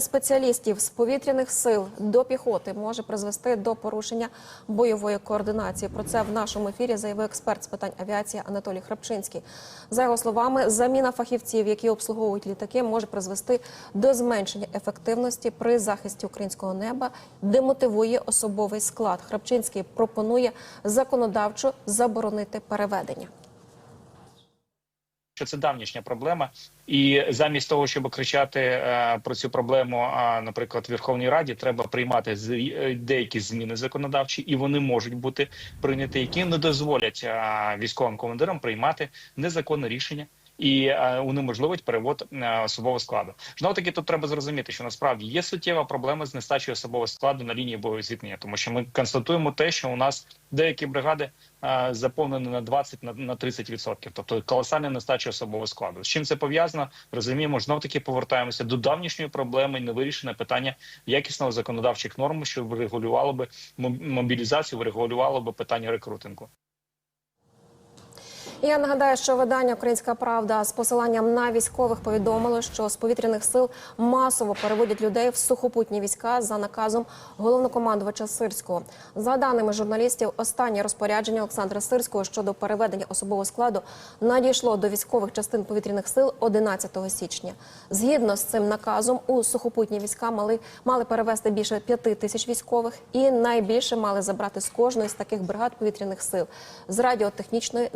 спеціалістів з повітряних сил до піхоти може призвести до порушення бойової координації. Про це в нашому ефірі заявив експерт з питань авіації Анатолій Храпчинський. За його словами, заміна фахівців, які обслуговують літаки, може призвести до зменшення ефективності при захисті українського неба, демотивує особовий склад. Храпчинський пропонує законодавчо заборонити переведення. Що це давнішня проблема, і замість того, щоб кричати е, про цю проблему, наприклад, в Верховній Раді треба приймати з- е, деякі зміни законодавчі, і вони можуть бути прийняті, які не дозволять е, військовим командирам приймати незаконне рішення. І е, унеможливить перевод е, особового складу. Знову таки тут треба зрозуміти, що насправді є суттєва проблема з нестачею особового складу на лінії бойового зіткнення, тому що ми констатуємо те, що у нас деякі бригади е, заповнені на 20 на, на 30%. тобто колосальна нестача особового складу. З чим це пов'язано? Розуміємо, знов таки повертаємося до давнішньої проблеми, невирішене питання якісного законодавчих норм, що врегулювало би моб- мобілізацію, врегулювало би питання рекрутингу. Я нагадаю, що видання Українська Правда з посиланням на військових повідомило, що з повітряних сил масово переводять людей в сухопутні війська за наказом головнокомандувача Сирського. За даними журналістів, останнє розпорядження Олександра Сирського щодо переведення особового складу надійшло до військових частин повітряних сил 11 січня. Згідно з цим наказом, у сухопутні війська мали мали перевести більше п'яти тисяч військових, і найбільше мали забрати з кожної з таких бригад повітряних сил з радіотехнічної,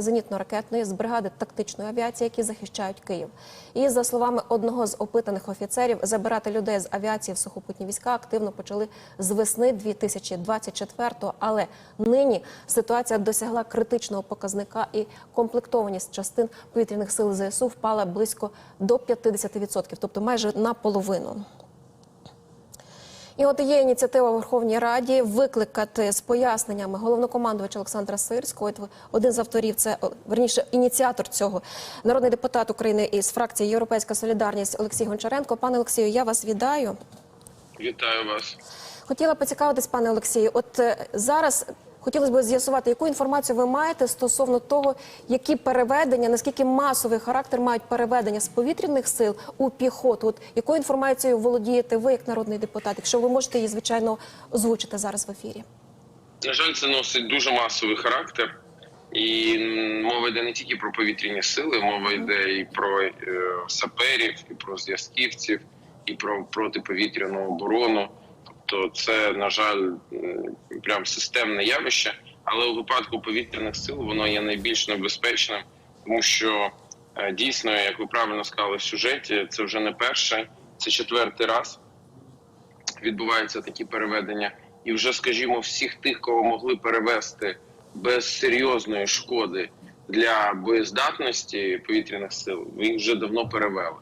зенітно-ракетної, з бригади тактичної авіації, які захищають Київ. І за словами одного з опитаних офіцерів, забирати людей з авіації в сухопутні війська активно почали з весни 2024-го. Але нині ситуація досягла критичного показника, і комплектованість частин повітряних сил ЗСУ впала близько до 50%, тобто майже наполовину. І от є ініціатива в Верховній Раді викликати з поясненнями головнокомандувача Олександра Сирського. Один з авторів це верніше ініціатор цього народний депутат України із фракції Європейська Солідарність Олексій Гончаренко. Пане Олексію, я вас вітаю. Вітаю вас. Хотіла поцікавитись, пане Олексію. От е, зараз хотілося б з'ясувати, яку інформацію ви маєте стосовно того, які переведення, наскільки масовий характер мають переведення з повітряних сил у піхоту. От якою інформацією володієте ви як народний депутат? Якщо ви можете її звичайно озвучити зараз в ефірі. На жаль, це носить дуже масовий характер, і мова йде не тільки про повітряні сили, мова йде і про е, саперів, і про зв'язківців, і про протиповітряну оборону. Тобто, це на жаль, прям системне явище. Але у випадку повітряних сил воно є найбільш небезпечним, тому що е, дійсно, як ви правильно сказали в сюжеті, це вже не перший, це четвертий раз відбуваються такі переведення, і вже, скажімо, всіх тих, кого могли перевести без серйозної шкоди для боєздатності повітряних сил, їх вже давно перевели.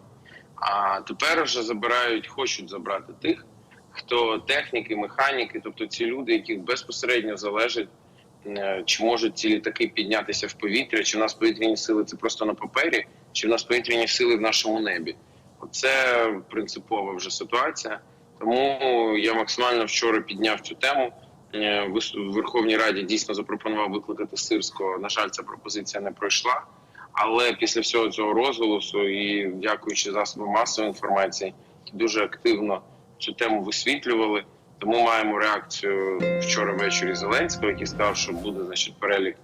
А тепер вже забирають, хочуть забрати тих, хто техніки, механіки, тобто ці люди, яких безпосередньо залежить, е, чи можуть ці літаки піднятися в повітря, чи в нас повітряні сили це просто на папері, чи в нас повітряні сили в нашому небі. Оце принципова вже ситуація. Тому я максимально вчора підняв цю тему. Е, В Верховній Раді дійсно запропонував викликати Сирського. На жаль, ця пропозиція не пройшла. Але після всього цього розголосу і дякуючи засобам масової інформації, які дуже активно цю тему висвітлювали. Тому маємо реакцію вчора ввечері Зеленського, який сказав, що буде значить перелік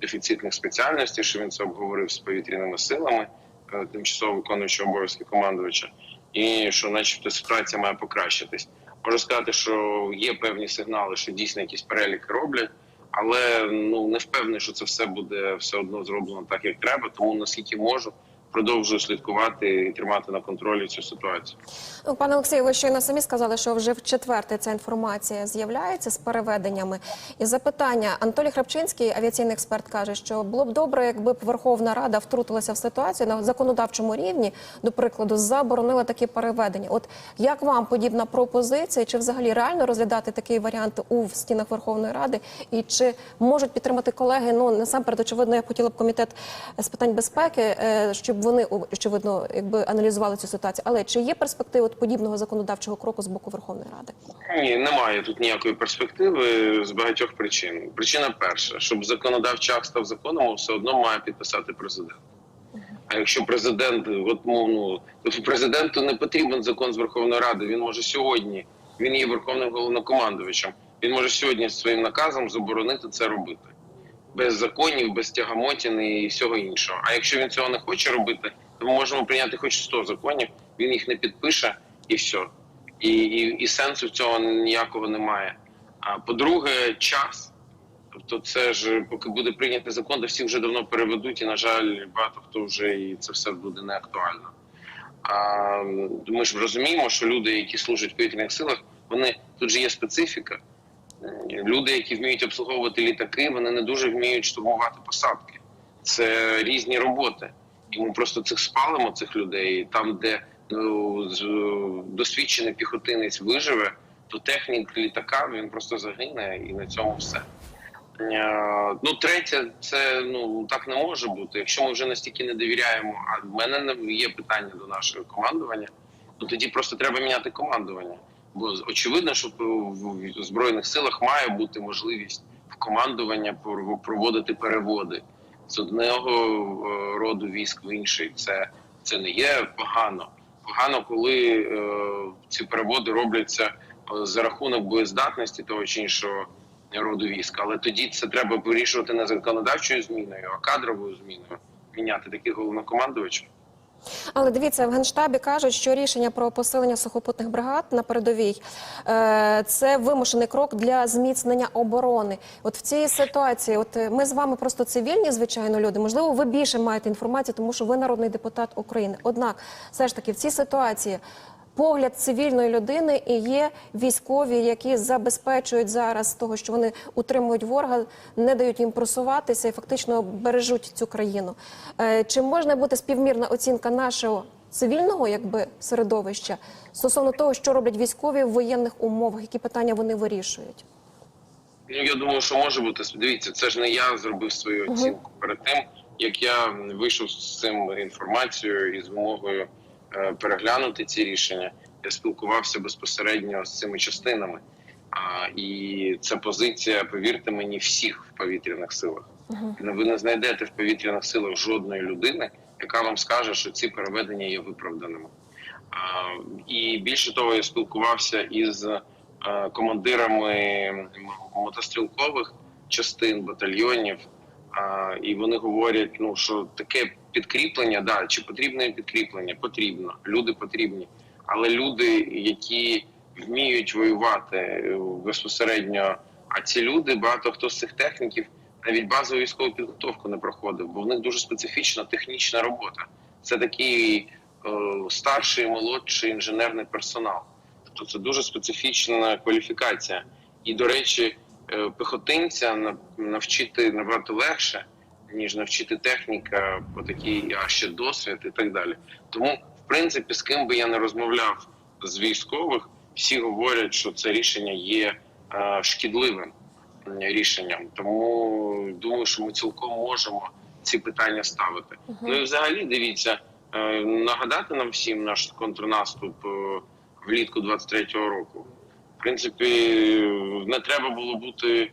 дефіцитних спеціальностей, що він це обговорив з повітряними силами, е, тимчасово виконуючого обов'язки командувача, і що, начебто, ситуація має покращитись. Можу сказати, що є певні сигнали, що дійсно якісь переліки роблять, але ну не впевнений, що це все буде все одно зроблено так, як треба. Тому наскільки можу, продовжую слідкувати і тримати на контролі цю ситуацію. Ну, пане Олексію, ви щойно самі сказали, що вже в четверте ця інформація з'являється з переведеннями. І запитання Анатолій Храпчинський, авіаційний експерт, каже, що було б добре, якби Верховна Рада втрутилася в ситуацію на законодавчому рівні, до прикладу, заборонила такі переведення. От як вам подібна пропозиція? Чи взагалі реально розглядати такий варіант у стінах Верховної Ради? І чи можуть підтримати колеги? Ну насамперед, очевидно, я хотіла б комітет з питань безпеки, е, щоб вони очевидно якби аналізували цю ситуацію. Але чи є перспективи подібного законодавчого кроку з боку Верховної Ради? Ні, немає тут ніякої перспективи з багатьох причин. Причина перша, щоб законодавчий акт став законом, все одно має підписати президент. А якщо президент, от ну, ну тобто президенту не потрібен закон з Верховної Ради, він може сьогодні, він є верховним головнокомандувачем. Він може сьогодні своїм наказом заборонити це робити без законів, без тягамотіни і всього іншого. А якщо він цього не хоче робити, то ми можемо прийняти хоч 100 законів, він їх не підпише і все. І, і, і сенсу в цього ніякого немає. А по-друге, час. Тобто, це ж поки буде прийнятий закон, то всі вже давно переведуть, і на жаль, багато хто вже і це все буде не актуально. А ми ж розуміємо, що люди, які служать в повітряних силах, вони тут же є специфіка. Люди, які вміють обслуговувати літаки, вони не дуже вміють штурмувати посадки. Це різні роботи. І ми просто цих спалимо, цих людей. Там, де ну, досвідчений піхотинець виживе, то технік літака він просто загине, і на цьому все. Е, Ну, третє, це ну так не може бути. Якщо ми вже настільки не довіряємо, а в мене не є питання до нашого командування, ну тоді просто треба міняти командування. Бо очевидно, що в збройних силах має бути можливість в командування проводити переводи з одного е, роду військ в інший. Це, це не є погано. Погано, коли е, ці переводи робляться е, за рахунок боєздатності того чи іншого роду військ. Але тоді це треба вирішувати не законодавчою зміною, а кадровою зміною. Міняти таких головнокомандувачів. Але дивіться, в генштабі кажуть, що рішення про посилення сухопутних бригад на передовій е, це вимушений крок для зміцнення оборони. От в цій ситуації, от е, ми з вами просто цивільні, звичайно, люди. Можливо, ви більше маєте інформацію, тому що ви народний депутат України. Однак, все ж таки, в цій ситуації. Погляд цивільної людини і є військові, які забезпечують зараз того, що вони утримують ворога, не дають їм просуватися і фактично бережуть цю країну. Е, Чи можна бути співмірна оцінка нашого цивільного якби середовища стосовно того, що роблять військові в воєнних умовах, які питання вони вирішують? Ну я думаю, що може бути. Дивіться, це ж не я зробив свою оцінку перед тим, як я вийшов з цим інформацією і з вимогою переглянути ці рішення. Я спілкувався безпосередньо з цими частинами. А, і це позиція, повірте мені, всіх в повітряних силах. Ви не знайдете в повітряних силах жодної людини, яка вам скаже, що ці переведення є виправданими. А, І більше того, я спілкувався із е, командирами мотострілкових частин батальйонів, а, і вони говорять, ну що таке підкріплення, да, чи потрібне підкріплення? Потрібно, люди потрібні, але люди, які вміють воювати е, безпосередньо, а ці люди, багато хто з цих техніків навіть базову військову підготовку не проходив, бо в них дуже специфічна технічна робота. Це такий е, старший, молодший інженерний персонал. Тобто це дуже специфічна кваліфікація. І, до речі, е, піхотинця на- навчити набагато легше, ніж навчити техніка по такій, а ще досвід і так далі. Тому, в принципі, з ким би я не розмовляв з військових, всі говорять, що це рішення є е, шкідливим рішенням. Тому думаю, що ми цілком можемо ці питання ставити. Ну і взагалі дивіться, е, нагадати нам всім наш контрнаступ е, влітку 23-го року. В принципі, не треба було бути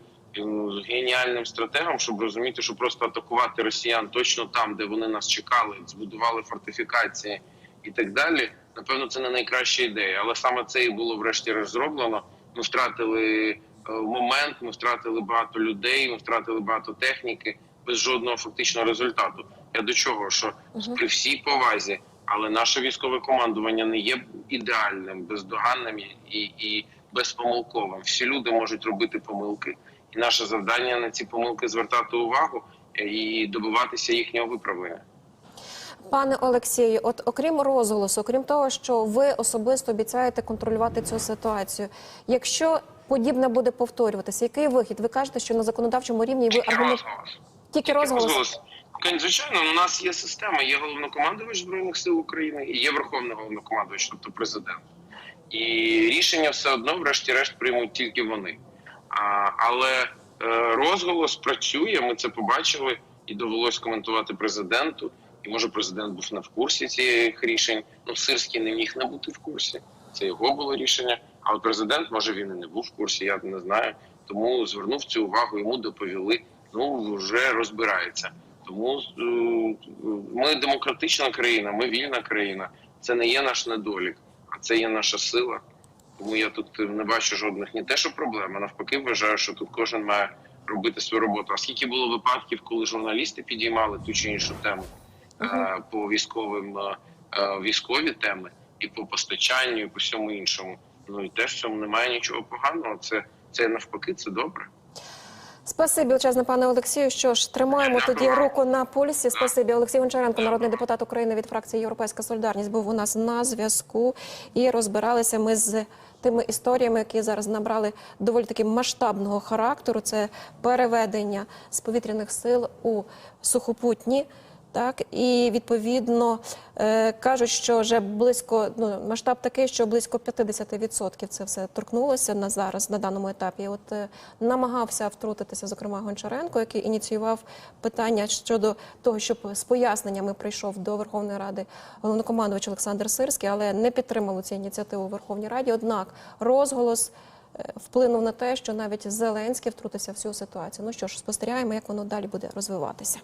геніальним стратегом, щоб розуміти, що просто атакувати росіян точно там, де вони нас чекали, збудували фортифікації і так далі. Напевно, це не найкраща ідея, але саме це і було врешті зроблено. Ми втратили е, момент, ми втратили багато людей, ми втратили багато техніки без жодного фактичного результату. Я до чого? Що при всій повазі, але наше військове командування не є ідеальним, бездоганним і, і безпомилковим. Всі люди можуть робити помилки, і наше завдання на ці помилки звертати увагу е, і добиватися їхнього виправлення. Пане Олексію, от окрім розголосу, окрім того, що ви особисто обіцяєте контролювати цю ситуацію, якщо подібне буде повторюватися, який вихід? Ви кажете, що на законодавчому рівні ви аргумент... розголос. тільки розголос. Розголос. Звичайно, у нас є система, є головнокомандувач збройних сил України і є верховний головнокомандувач, тобто президент. І рішення все одно, врешті-решт, приймуть тільки вони. А, але е, розголос працює. Ми це побачили, і довелось коментувати президенту. І може президент був не в курсі цих рішень. Ну, Сирський не міг не бути в курсі. Це його було рішення. А от президент, може, він і не був в курсі, я не знаю. Тому звернув цю увагу, йому доповіли. Ну вже розбирається. Тому е, ми демократична країна, ми вільна країна. Це не є наш недолік, це є наша сила. Тому я тут не бачу жодних ні те, що проблем, а навпаки, вважаю, що тут кожен має робити свою роботу. А скільки було випадків, коли журналісти підіймали ту чи іншу тему е, по військовим е, е, військові теми і по постачанню, і по всьому іншому. Ну і теж в цьому немає нічого поганого. Це це навпаки, це добре. Спасибі, величезне пане Олексію. Що ж, тримаємо тоді руку на пульсі. Спасибі, Олексій Гончаренко, народний депутат України від фракції Європейська Солідарність, був у нас на зв'язку і розбиралися ми з тими історіями, які зараз набрали доволі таки масштабного характеру. Це переведення з повітряних сил у сухопутні. Так і відповідно е, кажуть, що вже близько ну масштаб такий, що близько 50% це все торкнулося на зараз на даному етапі. От е, намагався втрутитися, зокрема Гончаренко, який ініціював питання щодо того, щоб з поясненнями прийшов до Верховної Ради головнокомандувач Олександр Сирський, але не підтримали цю ініціативу у Верховній Раді. Однак розголос е, вплинув на те, що навіть Зеленський втрутився в цю ситуацію. Ну що ж, спостерігаємо, як воно далі буде розвиватися.